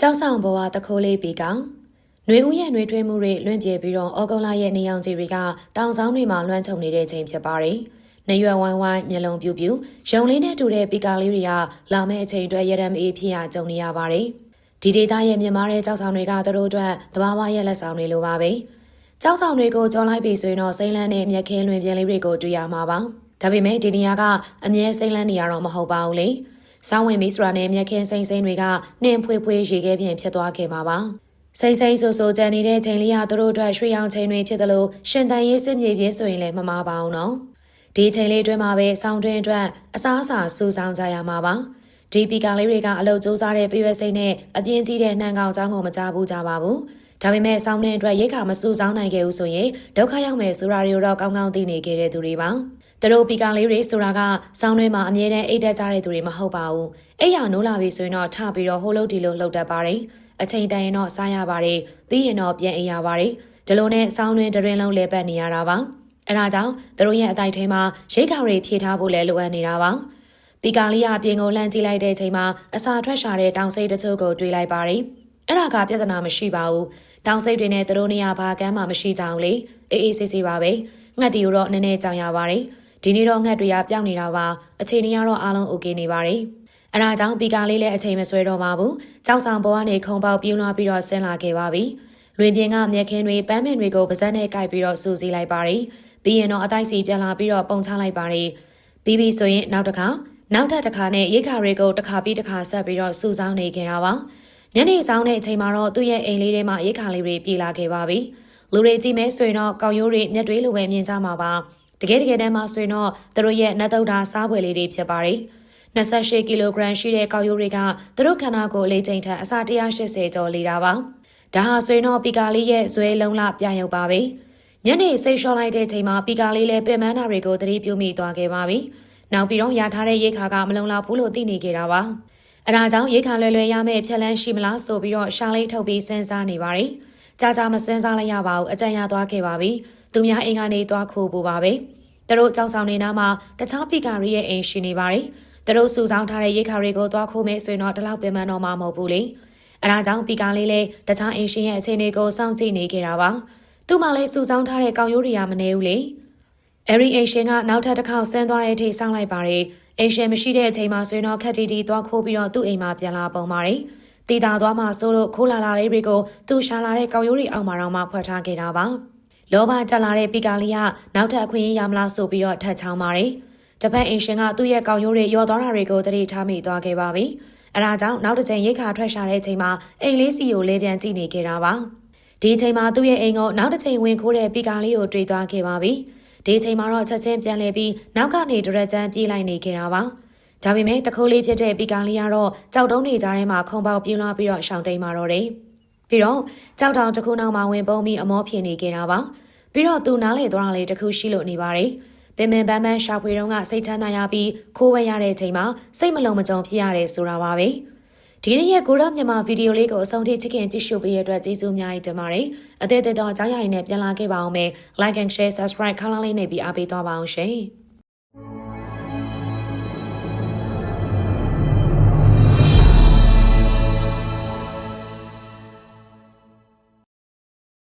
ကြောက်ဆောင်ဘဝတခိုးလေးပြီကောင်နှွေဦးရဲ့နှွေထွေးမှုတွေလွင့်ပြေပြီးတော့ဩဂုတ်လရဲ့နေအောင်ကြီးတွေကတောင်ဆောင်တွေမှာလွှမ်းခြုံနေတဲ့ချိန်ဖြစ်ပါတယ်။နေရွယ်ဝိုင်းဝိုင်းမျက်လုံးပြူပြူရုံလေးနဲ့တူတဲ့ပီကာလေးတွေကလာမယ့်အချိန်အတွက်ရတမ်းအေးဖြစ်ရကြုံနေရပါတယ်။ဒီဒေတာရဲ့မြန်မာတဲ့ကြောက်ဆောင်တွေကသူတို့အတွက်သဘာဝရဲ့လက်ဆောင်တွေလိုပါပဲ။ကြောက်ဆောင်တွေကိုကြော်လိုက်ပြီဆိုရင်တော့စိမ့်လန်းနဲ့မျက်ခင်းလွင်ပြင်လေးတွေကိုတွေ့ရမှာပါ။ဒါပေမဲ့ဒီနေရာကအမြဲစိမ့်လန်းနေရတော့မဟုတ်ပါဘူးလေ။ စောင်းဝင်မီဆိုတာနဲ့မြက်ခင်းစိမ့်စိမ့်တွေကနှင်းဖွေးဖွေးရေခဲပြင်ဖြစ်သွားခဲ့မှာပါ။စိမ့်စိမ့်ဆူဆူကြံနေတဲ့ချိန်လေးကသူတို့အတွက်ရွှေရောင်ချိန်တွေဖြစ်တယ်လို့ရှင်တန်ရေးစစ်မြေပြေးဆိုရင်လည်းမမှားပါဘူးနော်။ဒီချိန်လေးတွင်းမှာပဲစောင်းတွင်းအတွက်အစားအစာစူးစောင်းကြရမှာပါ။ဒီပီကာလေးတွေကအလုပ်စူးစားတဲ့ပြည့်ရွက်စိမ့်နဲ့အပြင်းကြီးတဲ့နှံကောင်ချောင်းကိုမကြဘူးကြပါဘူး။ဒါပေမဲ့စောင်းတဲ့အတွက်ရိတ်ခါမစူးစောင်းနိုင်ခဲ့ဘူးဆိုရင်ဒုက္ခရောက်မယ်ဆိုတာတွေကိုတော့ကောင်းကောင်းသိနေခဲ့တဲ့သူတွေပါ။ သူတို့ပီကာလေးတွေဆိုတာကစောင်းတွင်းမှာအမြဲတမ်းအိတ်တက်ကြတဲ့သူတွေမဟုတ်ပါဘူး။အိတ်ရနိုးလာပြီဆိုရင်တော့ထပြီးတော့ဟိုးလို့ဒီလိုလှုပ်တတ်ပါတယ်။အချိန်တန်ရင်တော့စားရပါတယ်။ပြီးရင်တော့ပြန်အိပ်ရပါတယ်။ဒီလိုနဲ့စောင်းတွင်းတရင်လုံးလဲပတ်နေရတာပါ။အဲဒါကြောင့်သူတို့ရဲ့အတိုက်ထဲမှာရိတ်ခါတွေဖြည့်ထားဖို့လဲလိုအပ်နေတာပါ။ပီကာလေးကအပြင်ကိုလှမ်းကြည့်လိုက်တဲ့ချိန်မှာအစာထွက်ရှာတဲ့တောင်စိတ်တချို့ကိုတွေးလိုက်ပါတယ်။အဲ့ဒါကပြဿနာမရှိပါဘူး။တောင်စိတ်တွေနဲ့သူတို့နေရာဘာကမ်းမှမရှိကြအောင်လေ။အေးအေးဆေးဆေးပါပဲ။ငှက်တီကိုတော့နည်းနည်းကြောင်ရပါတယ်။ ဒီနေ့တော့ငှက်တွေကပျောက်နေတာပါအချိန်တွေကတော့အားလုံး okay နေပါတယ်အဲဒါကြောင့်ပီကာလေးလည်းအချိန်မဆွဲတော့ပါဘူးကြောက်ဆောင်ပေါ်ကနေခုံပေါက်ပြူးလာပြီးတော့ဆင်းလာခဲ့ပါပြီလွင်ပြင်ကမြက်ခင်းတွေပန်းမင်တွေကိုပါဇက်နဲ့ကိုက်ပြီးတော့စူးစီးလိုက်ပါတယ်ပြီးရင်တော့အတိုက်စီပြန်လာပြီးတော့ပုံချလိုက်ပါတယ်ပြီးပြီဆိုရင်နောက်တစ်ခါနောက်ထပ်တစ်ခါနဲ့ရိတ်ခါတွေကိုတစ်ခါပြီးတစ်ခါဆက်ပြီးတော့စူဆောင်းနေခဲ့တာပါညနေဆောင်တဲ့အချိန်မှာတော့သူ့ရဲ့အိမ်လေးထဲမှာရိတ်ခါလေးတွေပြေးလာခဲ့ပါပြီလူတွေကြည့်မဲဆိုရင်တော့ကောက်ရိုးတွေမျက်တွေးလိုပဲမြင်ကြမှာပါ တကယ်တကယ်တမ်းမှာဆိုရင်တော့သူတို့ရဲ့နှက်တုတ်တာစားပွဲလေးတွေဖြစ်ပါတယ်။28ကီလိုဂရမ်ရှိတဲ့ကောက်ရိုးတွေကသူတို့ခန္ဓာကိုယ်လေးချိန်ထက်အစာ180ကျော်လေးတာပါ။ဒါဟာဆိုရင်တော့ပီကာလေးရဲ့ဇွဲလုံးလပြရုပ်ပါပဲ။ညနေစိတ်လျှော့လိုက်တဲ့ချိန်မှာပီကာလေးလည်းပင်ပန်းတာတွေကိုသတိပြုမိသွားခဲ့ပါပြီ။နောက်ပြီးတော့ရထားတဲ့ရိခါကမလုံလောက်ဘူးလို့သိနေကြတာပါ။အဲဒါကြောင့်ရိခါလွယ်လွယ်ရမယ့်ဖြက်လန်းရှိမလားဆိုပြီးတော့ရှာလေးထုတ်ပြီးစဉ်းစားနေပါတယ်။ကြာကြာမစဉ်းစားလိုက်ရပါဘူးအကြံရသွားခဲ့ပါပြီ။သူများအိမ်ကနေသွားခိုးဖို့ပါပဲ။ သူတို့ကြောက်ဆောင်နေနာမှာတခြားပီကာရီရဲ့အိမ်ရှိနေပါတယ်။သူတို့စုဆောင်းထားတဲ့ရိတ်ခါတွေကိုသွားခိုးမယ်ဆိုရင်တော့ဒီလောက်ပင်ပန်းတော့မှာမဟုတ်ဘူးလေအဲဒါကြောင့်ပီကာလေးလည်းတခြားအင်ရှင်ရဲ့အခြေအနေကိုစောင့်ကြည့်နေကြတာပါသူ့မှလည်းစုဆောင်းထားတဲ့ကောင်ရိုးတွေကမနေဘူးလေအဲရီအင်ရှင်ကနောက်ထပ်တစ်ခေါက်ဆင်းသွားတဲ့အထိစောင့်လိုက်ပါတယ်အင်ရှင်မရှိတဲ့အချိန်မှာဆိုရင်တော့ခက်တီတီသွားခိုးပြီးတော့သူ့အိမ်မှာပြန်လာပုံပါတယ်တည်တာသွားမှဆိုလို့ခိုးလာလာလေးတွေကိုသူ့ရှာလာတဲ့ကောင်ရိုးတွေအောက်မှာတော့မှဖွက်ထားခဲ့တာပါ လောဘတက်လာတဲ့ပီကာလီကနောက်ထပ်အခွင့်အရေးရမလားဆိုပြီးတော့ထပ်ချောင်းပါတယ်ဂျပန်အင်ရှင်ကသူ့ရဲ့ကောင်ရိုးတွေရော်သွားတာတွေကိုတတိထားမိသွားခဲ့ပါပြီ။အဲဒါကြောင့်နောက်တစ်ချိန်ရိတ်ခါထွက်ရှာတဲ့အချိန်မှာအိမ်လေးစီကိုလဲပြန်ကြည့်နေခဲ့တာပါ။ဒီအချိန်မှာသူ့ရဲ့အိမ်ကိုနောက်တစ်ချိန်ဝင်ခိုးတဲ့ပီကာလေးကိုတွေ့သွားခဲ့ပါပြီ။ဒီအချိန်မှာတော့ချက်ချင်းပြန်လဲပြီးနောက်ကနေဒရက်ကျန်းပြေးလိုက်နေခဲ့တာပါ။ဒါပေမဲ့တခိုးလေးဖြစ်တဲ့ပီကာလေးကတော့ကြောက်တုံးနေကြထဲမှာခုံပေါက်ပြင်းလာပြီးတော့ရှောင်းတိန်မာတော့တယ်။ ပြီးတော့ကြောက်တောင်တစ်ခုနောက်မှာဝင်ပုံပြီးအမောဖြစ်နေခဲ့တာပါ။ပြီးတော့သူနားလေသွားတာလေးတစ်ခုရှိလို့နေပါတယ်။ပင်ပင်ပန်းပန်းရှာဖွေတော့ကစိတ်ချမ်းသာရပြီးခိုးဝဲရတဲ့အချိန်မှာစိတ်မလုံးမကြုံဖြစ်ရတယ်ဆိုတာပါပဲဒီနေ့ရဲ့ကိုရမြန်မာဗီဒီယိုလေးကိုအဆုံးထိချစ်ခင်ကြည့်ရှုပေးရတဲ့အတွက်ကျေးဇူးအများကြီးတင်ပါတယ်အသေးသေးတော့အကြောင်းအရာတွေနဲ့ပြန်လာခဲ့ပါအောင်မယ် like and share subscribe ခေါင်းလောင်းလေးနေပြီးအားပေးသွားပါအောင်ရှင်